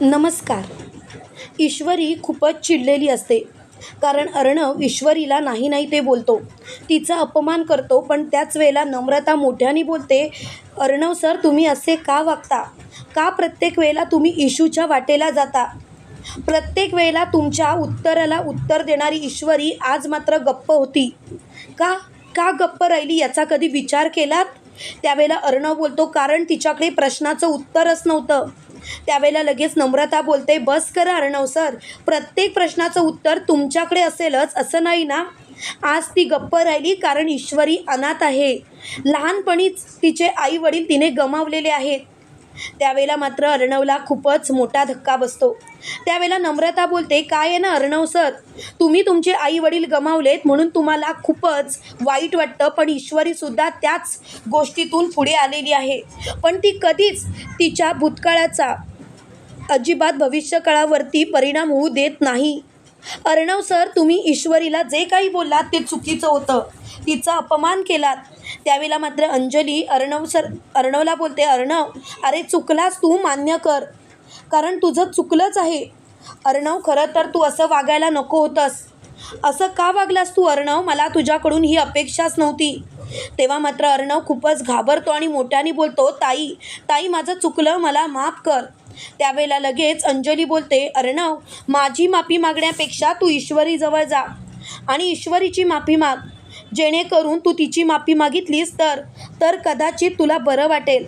नमस्कार. ईश्वरी खूपच चिडलेली असते. कारण अर्णव ईश्वरीला नाही नाही ते बोलतो. तिचा अपमान करतो पण त्याच वेळेला नम्रता मोठ्याने बोलते अर्णव सर तुम्ही असे का वागता? का प्रत्येक वेळेला तुम्ही इशूच्या वाटेला जाता? प्रत्येक वेळेला तुमच्या उत्तराला उत्तर देणारी ईश्वरी आज मात्र गप्प होती. का? का गप्प राहिली याचा कधी विचार केलात? त्यावेळेला अर्णव बोलतो कारण तिच्याकडे प्रश्नाचं उत्तरच नव्हतं. त्यावेळेला लगेच नम्रता बोलते बस करा अर्णव सर. प्रत्येक प्रश्नाचं उत्तर तुमच्याकडे असेलच असं नाही ना? आज ती गप्प राहिली कारण ईश्वरी अनाथ आहे. लहानपणीच तिचे आई वडील तिने गमावलेले आहेत. त्यावेळेला मात्र अर्णवला खूपच मोठा धक्का बसतो. त्यावेळेला नम्रता बोलते काय आहे ना अर्णव सर? तुम्ही तुमचे आई वडील गमावलेत म्हणून तुम्हाला खूपच वाईट वाटतं पण ईश्वरीसुद्धा त्याच गोष्टीतून पुढे आलेली आहे. पण ती कधीच तिच्या भूतकाळाचा अजिबात भविष्यकाळावरती परिणाम होऊ देत नाही. अर्णव सर तुम्ही ईश्वरीला जे काही बोललात ते चुकीचं होतं. तिचा अपमान केलात. त्यावेळेला मात्र अंजली अर्णव सर अर्णवला बोलते अर्णव अरे चुकलास तू मान्य कर. कारण तुझं चुकलंच आहे. अर्णव खरं तर तू असं वागायला नको होतंस. असं का वागलास तू अर्णव? मला तुझ्याकडून ही अपेक्षाच नव्हती. तेव्हा मात्र अर्णव खूपच घाबरतो आणि मोठ्याने बोलतो ताई ताई माझं चुकलं मला माफ कर. त्यावेळेला लगेच अंजली बोलते अर्णव माझी माफी मागण्यापेक्षा तू ईश्वरीजवळ जा आणि ईश्वरीची माफी माग. जेणेकरून तू तिची माफी मागितलीस तर तर कदाचित तुला बरं वाटेल.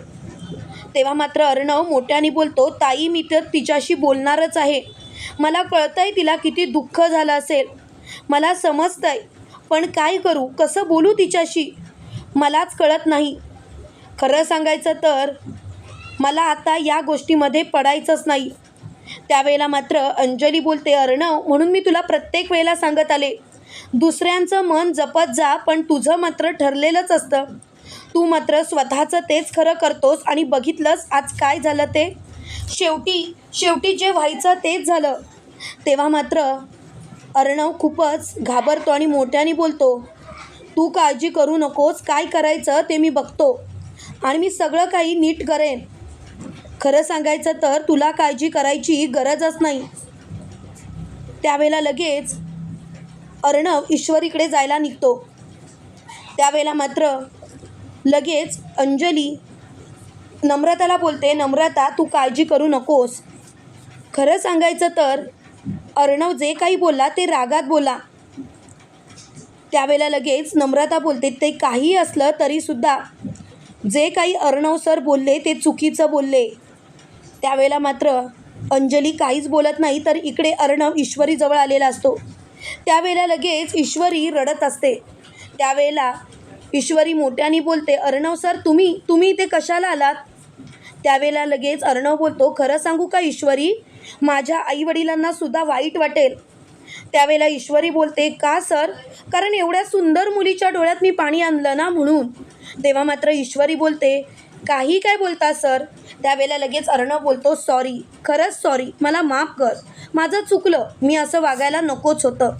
तेव्हा मात्र अर्णव मोठ्याने बोलतो ताई मी तर तिच्याशी बोलणारच आहे. मला कळतंय तिला किती दुःख झालं असेल. मला समजतंय. पण काय करू? कसं बोलू तिच्याशी? मलाच कळत नाही. खरं सांगायचं तर मला आता या गोष्टीमध्ये पडायचंच नाही. त्यावेळेला मात्र अंजली बोलते अर्णव म्हणून मी तुला प्रत्येक वेळेला सांगत आले. दुसऱ्यांचं मन जपत जा पण तुझं मात्र ठरलेलंच असतं. तू मात्र स्वतःचं तेच खरं करतोस आणि बघितलंस आज काय झालं ते? शेवटी शेवटी जे व्हायचं तेच झालं. तेव्हा मात्र अर्णव खूपच घाबरतो आणि मोठ्याने बोलतो तू काळजी करू नकोस काय करायचं ते मी बघतो. आणि मी सगळं काही नीट करेन. खरं सांगायचं तर तुला काळजी करायची गरजच नाही. त्यावेळेला लगेच अर्णव ईश्वरीकडे जायला निघतो. त्यावेळेला मात्र लगेच अंजली नम्रताला बोलते नम्रता तू काळजी करू नकोस. खरं सांगायचं तर अर्णव जे काही बोलला ते रागात बोला. त्यावेळेला लगेच नम्रता बोलते ते काही असलं तरीसुद्धा जे काही अर्णव सर बोलले ते चुकीचं बोलले. त्यावेळेला मात्र अंजली काहीच बोलत नाही तर इकडे अर्णव ईश्वरीजवळ आलेला असतो. त्यावेळेला लगेच ईश्वरी रडत असते. त्यावेळेला ईश्वरी मोठ्याने बोलते अर्णव सर तुम्ही तुम्ही इथे कशाला आलात? त्यावेळेला लगेच अर्णव बोलतो खरं सांगू का ईश्वरी? माझ्या आईवडिलांना सुद्धा वाईट वाटेल. त्यावेळेला ईश्वरी बोलते का सर? कारण एवढ्या सुंदर मुलीच्या डोळ्यात मी पाणी आणलं ना म्हणून. तेव्हा मात्र ईश्वरी बोलते काही काय बोलता सर? त्यावेळेला लगेच अर्णव बोलतो सॉरी खरंच सॉरी मला माफ कर. माझं चुकलं. मी असं वागायला नकोच होतं.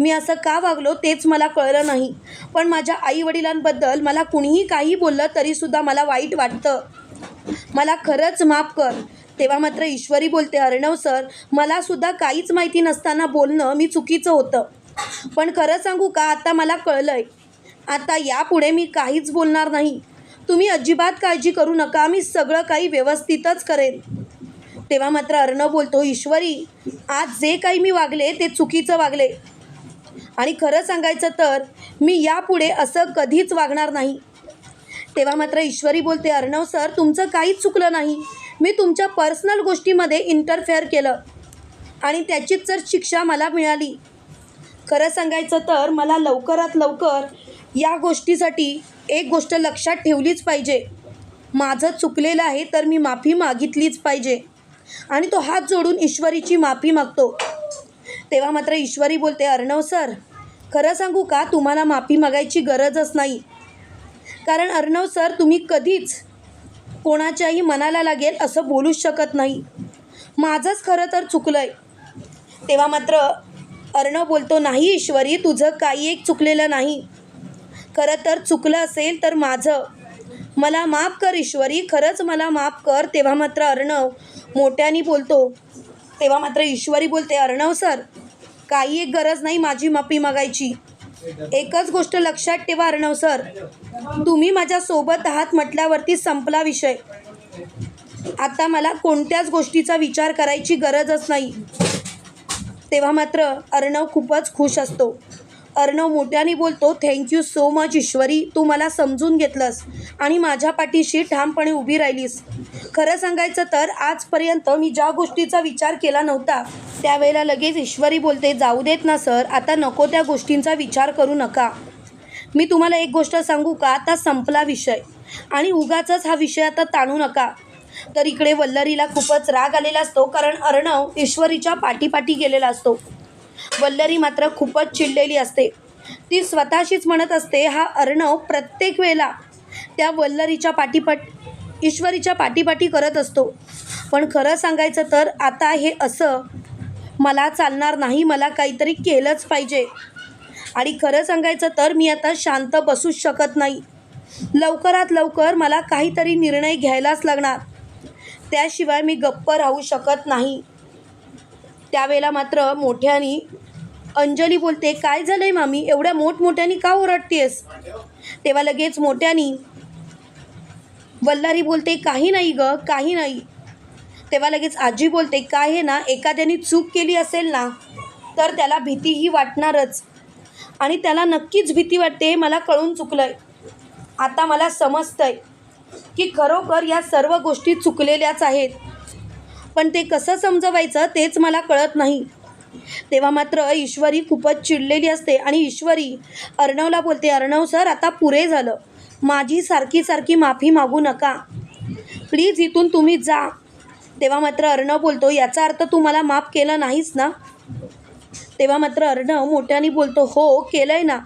मी असं का वागलो तेच मला कळलं नाही. पण माझ्या आईवडिलांबद्दल मला कुणीही काही बोललं तरीसुद्धा मला वाईट वाटतं. मला खरंच माफ कर. तेव्हा मात्र ईश्वरी बोलते अर्णव सर मलासुद्धा काहीच माहिती नसताना बोलणं मी चुकीचं होतं. पण खरं सांगू का? आता मला कळलंय. आता यापुढे मी काहीच बोलणार नाही. तुम्ही अजिबात काळजी करू नका मी सगळं काही व्यवस्थितच करेन. तेव्हा मात्र अर्णव बोलतो ईश्वरी आज जे काही मी वागले ते चुकीचं वागले. आणि खरं सांगायचं तर मी यापुढे असं कधीच वागणार नाही. तेव्हा मात्र ईश्वरी बोलते अर्णव सर तुमचं काहीच चुकलं नाही. मी तुमच्या पर्सनल गोष्टीमध्ये इंटरफेअर केलं. आणि त्याचीच जर शिक्षा मला मिळाली. खरं सांगायचं तर मला लवकरात लवकर या गोष्टीसाठी एक गोष्ट लक्षात ठेवलीच पाहिजे. माझं चुकलेलं आहे तर मी माफी मागितलीच पाहिजे. आणि तो हात जोडून ईश्वरीची माफी मागतो. तेव्हा मात्र ईश्वरी बोलते अर्णव सर खरं सांगू का? तुम्हाला माफी मागायची गरजच नाही. कारण अर्णव सर तुम्ही कधीच कोणाच्याही मनाला लागेल असं बोलूच शकत नाही. माझंच खरं तर चुकलं आहे तेव्हा मात्र अर्णव बोलतो नाही ईश्वरी तुझं काही एक चुकलेलं नाही. खरं तर चुकलं असेल तर माझं. मला माफ कर ईश्वरी खरंच मला माफ कर. तेव्हा मात्र अर्णव मोठ्याने बोलतो. तेव्हा मात्र ईश्वरी बोलते अर्णव सर काही एक गरज नाही माझी माफी मागायची. एकच गोष्ट लक्षात ठेवा अर्णव सर. तुम्ही माझ्यासोबत आहात म्हटल्यावरती संपला विषय. आता मला कोणत्याच गोष्टीचा विचार करायची गरजच नाही. तेव्हा मात्र अर्णव खूपच खुश असतो. अर्णव मोठ्याने बोलतो thank you so much Ishwari. तू मला समजून घेतलंस आणि माझ्या पाठीशी ठामपणे उभी राहिलीस. खरं सांगायचं तर आजपर्यंत मी ज्या गोष्टीचा विचार केला नव्हता त्यावेळेला लगेच ईश्वरी बोलते जाऊ देत ना सर. आता नको त्या गोष्टींचा विचार करू नका. मी तुम्हाला एक गोष्ट सांगू का? आता संपला विषय. आणि उगाचच हा विषय आता ताणू नका. तर इकडे वल्लरीला खूपच राग आलेला असतो कारण अर्णव ईश्वरीच्या पाठीपाठी गेलेला असतो. वल्लरी मात्र खूपच चिडलेली असते. ती स्वतःशीच म्हणत असते हा अर्णव प्रत्येक वेळेला त्या वल्लरीच्या पाठीपाठ ईश्वरीच्या पाठीपाठी करत असतो. पण खरं सांगायचं तर आता हे असं मला चालणार नाही मला काहीतरी केलंच पाहिजे. आणि खरं सांगायचं तर मी आता शांत बसूच शकत नाही. लवकरात लवकर मला काहीतरी निर्णय घ्यायलाच लागणार. त्याशिवाय मी गप्प राहू शकत नाही. त्यावेळेला मात्र मोठ्यानी अंजली बोलते काय झालंय मामी? एवढ्या मोठमोठ्यानी का ओरडतेस? तेव्हा लगेच मोठ्यानी वल्लारी बोलते काही नाही ग काही नाही. तेव्हा लगेच आजी बोलते काय हे ना एखाद्याने चूक केली असेल ना तर त्याला भीतीही वाटणारच. आणि त्याला नक्कीच भीती वाटते मला कळून चुकलंय. आता मला समजतंय की खरोखर या सर्व गोष्टी चुकलेल्याच आहेत. पण ते कसं समजवायचं तेच मला कळत नाही. तेव्हा मात्र ईश्वरी खूपच चिडलेली असते आणि ईश्वरी अर्णवला बोलते अर्णव सर आता पुरे झालं. माझी सारखी सारखी माफी मागू नका. प्लीज इथून तुम्ही जा. तेव्हा मात्र अर्णव बोलतो याचा अर्थ तू मला माफ केलं नाहीस ना? तेव्हा मात्र अर्णव मोठ्याने बोलतो हो केलं आहे ना.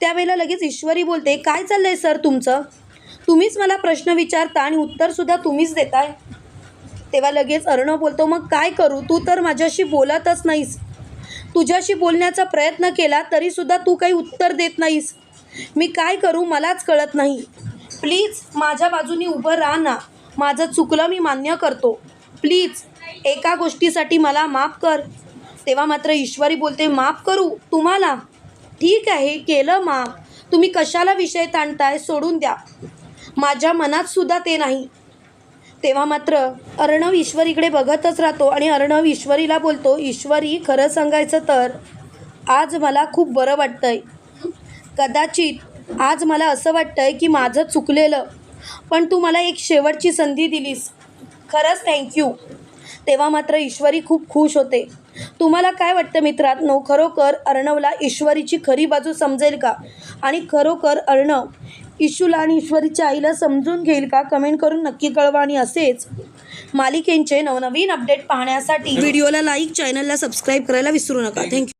त्यावेळेला लगेच ईश्वरी बोलते काय चाललं आहे सर तुमचं? तुम्हीच मला प्रश्न विचारता आणि उत्तरसुद्धा तुम्हीच देताय. तेव्हा लगेच अर्णव बोलतो मग काय करू? तू तर माझ्याशी बोलतच नाहीस. तुझ्याशी बोलण्याचा प्रयत्न केला तरीसुद्धा तू काही उत्तर देत नाहीस. मी काय करू मलाच कळत नाही. प्लीज माझ्या बाजूनी उभं राहा ना. माझं चुकलं मी मान्य करतो. प्लीज एका गोष्टीसाठी मला माफ कर. तेव्हा मात्र ईश्वरी बोलते माफ करू? तुम्हाला? ठीक आहे केलं माफ. तुम्ही कशाला विषय ताणताय? सोडून द्या. माझ्या मनात सुद्धा ते नाही. तेव्हा मात्र अर्णव ईश्वरीकडे बघतच राहतो आणि अर्णव ईश्वरीला बोलतो ईश्वरी खरं सांगायचं तर आज मला खूप बरं वाटतंय. कदाचित आज मला असं वाटतंय की माझं चुकलेलं पण तू मला एक शेवटची संधी दिलीस. खरंच थँक्यू तेव्हा मात्र ईश्वरी खूप खुश होते. तुम्हाला काय वाटतं मित्रांनो खरोखर अर्णवला ईश्वरीची खरी बाजू समजेल का? आणि खरोखर अर्णव इशूला आणि ईश्वरीच्या आईला समजून घेईल का? कमेंट करून नक्की कळवा आणि असेच मालिकेंचे नवनवीन अपडेट पाहण्यासाठी व्हिडिओला लाईक चॅनलला सबस्क्राईब करायला विसरू नका. थँक्यू.